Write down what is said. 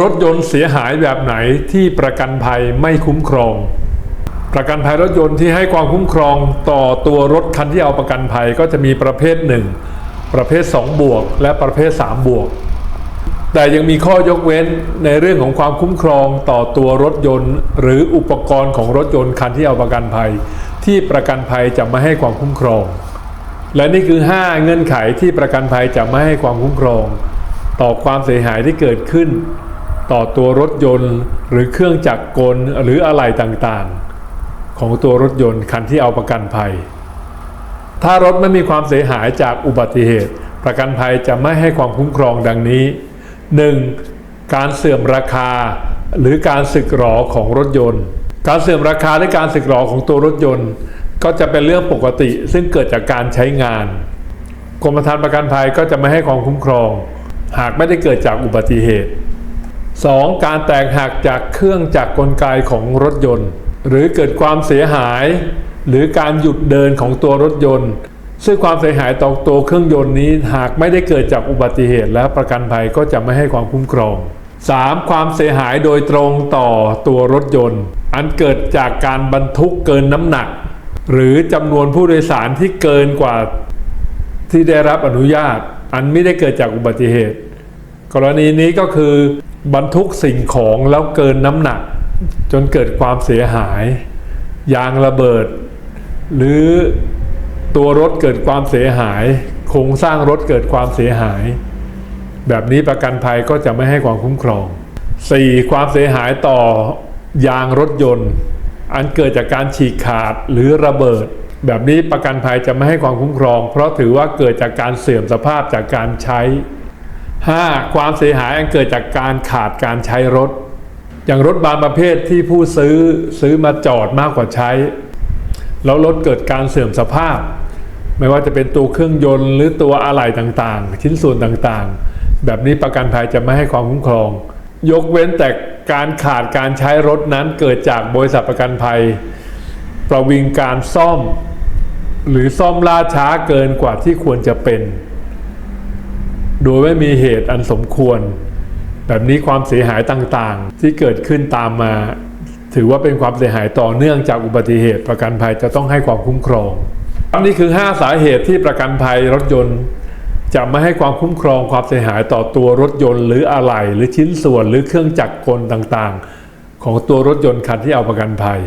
รถยนต์เสียหายแบบไหนที่ประกันภัยไม่คุ้มครอง ประกันภัยรถยนต์ที่ให้ความคุ้มครองต่อตัวรถคันที่เอาประกันภัยก็จะมีประเภท 1 ประเภท 2 บวก และประเภท 3 บวก แต่ยังมีข้อยกเว้นในเรื่องของความคุ้มครองต่อตัวรถยนต์ หรืออุปกรณ์ของรถยนต์คันที่เอาประกันภัย ที่ประกันภัยจะไม่ให้ความคุ้มครอง และนี่คือ 5 เงื่อนไขที่ประกันภัยจะไม่ให้ความคุ้มครอง ต่อความเสียหายที่เกิดขึ้น ต่อตัวรถยนต์หรือเครื่องจักรกลหรืออะไหล่ต่างๆ ของตัวรถยนต์คันที่เอาประกันภัย ถ้ารถไม่มีความเสียหายจากอุบัติเหตุ ประกันภัยจะไม่ให้ความคุ้มครองดังนี้ 1. การเสื่อมราคาหรือการสึกหรอของรถยนต์ การเสื่อมราคาและการสึกหรอของตัวรถยนต์ ก็จะเป็นเรื่องปกติซึ่งเกิดจากการใช้งาน กรมธรรม์ประกันภัยก็จะไม่ให้ความคุ้มครอง หากไม่ได้เกิดจากอุบัติเหตุ 2. การแตกหักจากเครื่องจักรกลไกของรถยนต์ หรือเกิดความเสียหาย หรือการหยุดเดินของตัวรถยนต์ ซึ่งความเสียหายต่อตัวเครื่องยนต์นี้หากไม่ได้เกิดจากอุบัติเหตุแล้วประกันภัยก็จะไม่ให้ความคุ้มครอง 3. ความเสียหายโดยตรงต่อตัวรถยนต์ อันเกิดจากการบรรทุกเกินน้ำหนัก หรือจำนวนผู้โดยสารที่เกินกว่าที่ได้รับอนุญาต อันไม่ได้เกิดจากอุบัติเหตุ กรณีนี้ก็คือ บรรทุกสิ่งของแล้วเกินน้ำหนัก จนเกิดความเสียหาย ยางระเบิด หรือตัวรถเกิดความเสียหายโครงสร้างรถเกิดความเสียหาย แบบนี้ประกันภัยก็จะไม่ให้ความคุ้มครอง 4. ความเสียหายต่อยางรถยนต์ อันเกิดจากการฉีกขาดหรือระเบิด แบบนี้ประกันภัยจะไม่ให้ความคุ้มครอง เพราะถือว่าเกิดจากการเสื่อมสภาพจากการใช้ 5. ความเสียหายอันเกิดจากการขาดการใช้รถ อย่างรถบางประเภทที่ผู้ซื้อซื้อมาจอดมากกว่าใช้ แล้วรถเกิดการเสื่อมสภาพ ไม่ว่าจะเป็นตัวเครื่องยนต์หรือตัวอะไหล่ต่างๆ ชิ้นส่วนต่างๆ แบบนี้ประกันภัยจะไม่ให้ความคุ้มครอง ยกเว้นแต่การขาดการใช้รถนั้นเกิดจากบริษัทประกันภัย ประวิงการซ่อม หรือซ่อมล่าช้าเกินกว่าที่ควรจะเป็น โดยไม่มีเหตุอันสมควร แบบนี้ความเสียหายต่างๆ ที่เกิดขึ้นตามมา ถือว่าเป็นความเสียหายต่อเนื่องจากอุบัติเหตุ ประกันภัยจะต้องให้ความคุ้มครองนี่คือ 5 สาเหตุที่ประกันภัยรถยนต์ จะไม่ให้ความคุ้มครองความเสียหายต่อตัวรถยนต์หรืออะไหล่หรือชิ้นส่วนหรือเครื่องจักรกลต่างๆ ของตัวรถยนต์คันที่เอาประกันภัย